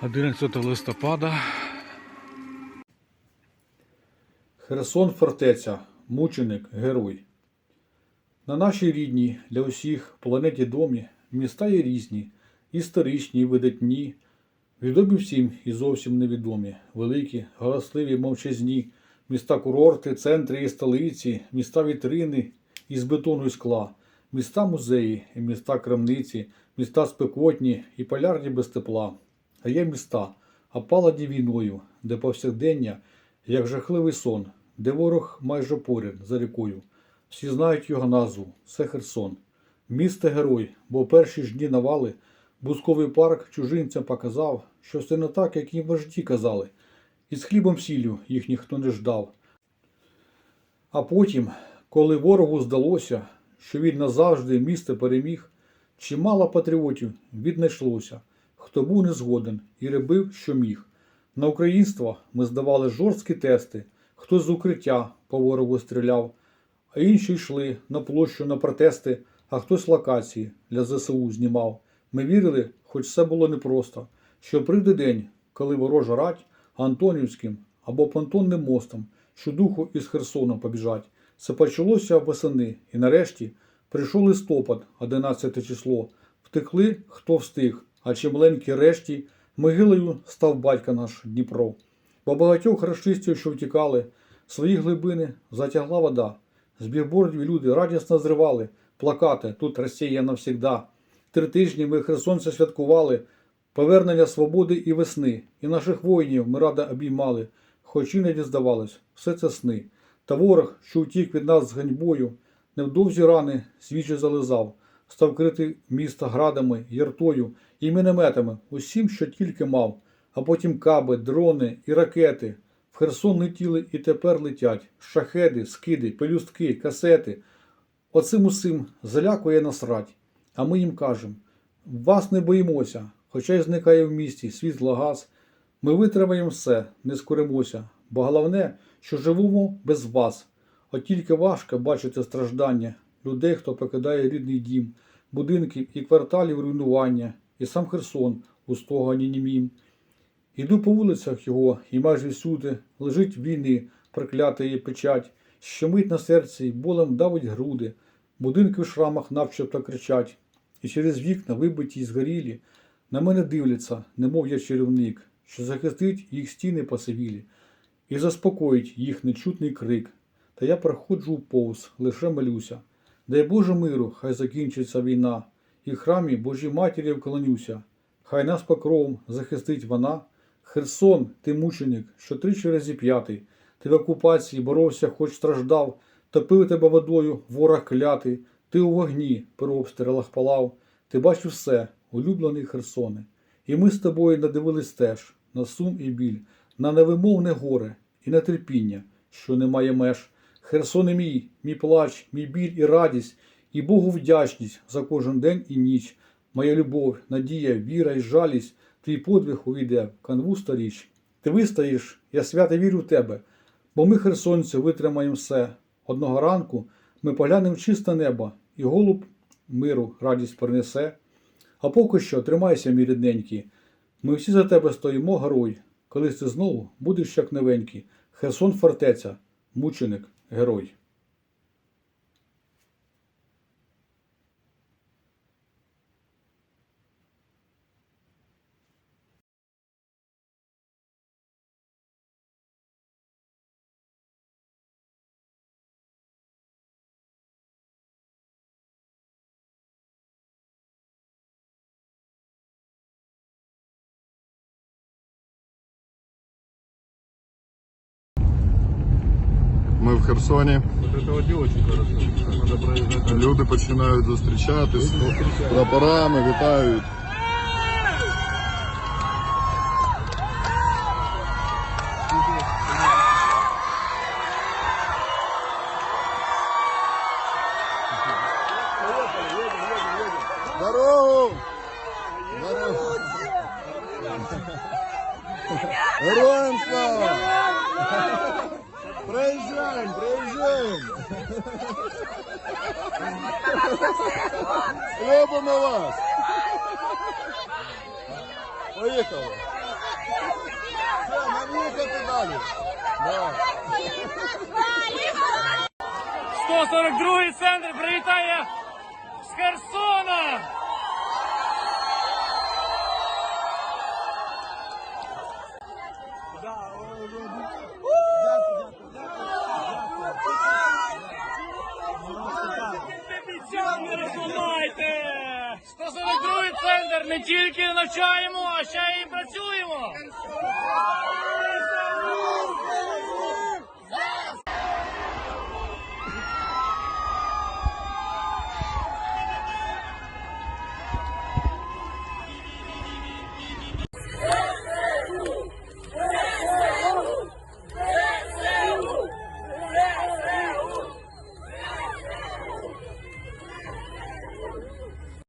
11 листопада. Херсон фортеця, мученик, герой. На нашій рідній для усіх планеті домі міста є різні, історичні, видатні, відомі всім і зовсім невідомі, великі, галасливі, мовчазні, міста курорти, центри і столиці, міста вітрини із бетону і скла, міста музеї, і міста крамниці, міста спекотні і полярні без тепла. А є міста, опаладні війною, де повсякдення, як жахливий сон, де ворог майже поряд за рікою. Всі знають його назву це Херсон. Місто герой, бо в перші ж дні навали Бусковий парк чужинцям показав, що все не так, як їм вожді казали, і з хлібом сіллю їх ніхто не ждав. А потім, коли ворогу здалося, що він назавжди місто переміг, чимало патріотів віднайшлося, хто був не згоден і робив, що міг. На українство ми здавали жорсткі тести, хто з укриття по ворогу стріляв, а інші йшли на площу на протести, а хтось локації для ЗСУ знімав. Ми вірили, хоч все було непросто, що прийде день, коли ворожа рать Антонівським або понтонним мостом, що духу із Херсона побіжать. Це почалося восени, і нарешті прийшов листопад, 11 число. Втекли, хто встиг, а чимленькі решті могилою став батька наш Дніпро. Бо багатьох рашистів, що втікали, свої глибини затягла вода. З бігбордів люди радісно зривали плакати «Тут Росія навсігда». Три тижні ми херсонці святкували повернення свободи і весни, і наших воїнів ми радо обіймали, хоч іноді здавалось, все це сни. Та ворог, що утік від нас з ганьбою, невдовзі рани свічі зализав, став крити міста градами, яртою і мінометами, усім, що тільки мав, а потім каби, дрони і ракети. В Херсон летіли і тепер летять шахеди, скиди, пелюстки, касети. Оцим усім залякує насрать. А ми їм кажемо: вас не боїмося, хоча й зникає в місті світло, газ. Ми витримаємо все, не скоримося, бо головне, що живемо без вас. От тільки важко бачити страждання людей, хто покидає рідний дім, будинків і кварталів руйнування, і сам Херсон у стогані німім. Іду по вулицях його, і майже всюди лежить війни, проклята її печать, щемить на серці й болем давить груди. Будинки в шрамах навчебто кричать, і через вікна, вибиті й згорілі, на мене дивляться, немов я чарівник, що захистить їх стіни посивілі, і заспокоїть їх нечутний крик. Та я проходжу повз, лише молюся. Дай Боже миру, хай закінчиться війна, і в храмі Божій матері вклонюся. Хай нас покровом захистить вона. Херсон, ти мученик, що тричі разі п'ятий. Ти в окупації боровся, хоч страждав, топив тебе водою, ворог клятий, ти у вогні при обстрілах палав, ти бачив все, улюблений Херсоне. І ми з тобою надивились теж на сум і біль, на невимовне горе і на терпіння, що немає меж. Херсоне мій, мій плач, мій біль і радість, і Богу вдячність за кожен день і ніч. Моя любов, надія, віра і жалість, твій подвиг увійде в канву сторіч. Ти вистоїш, я свято вірю в тебе, бо ми, херсонці, витримаємо все. Одного ранку ми поглянемо чисте небо, і голуб миру радість принесе. А поки що тримайся, мій рідненький. Ми всі за тебе стоїмо, герой. Колись ти знову будеш як новенький. Херсон фортеця, мученик, герой. Ми в Херсоні. Вот это вот не очень хорошо. Надо проезжать. Люди починають зустрічатись прапорами, вітають. Здорово! Здорово! Героям слава! Проезжаем, проезжаем! Любимо вас! Поїхали! Все, нам їхати далі. Да. 142-й центр привітає з Херсона! Центр не тільки навчаємо, а ще й працюємо!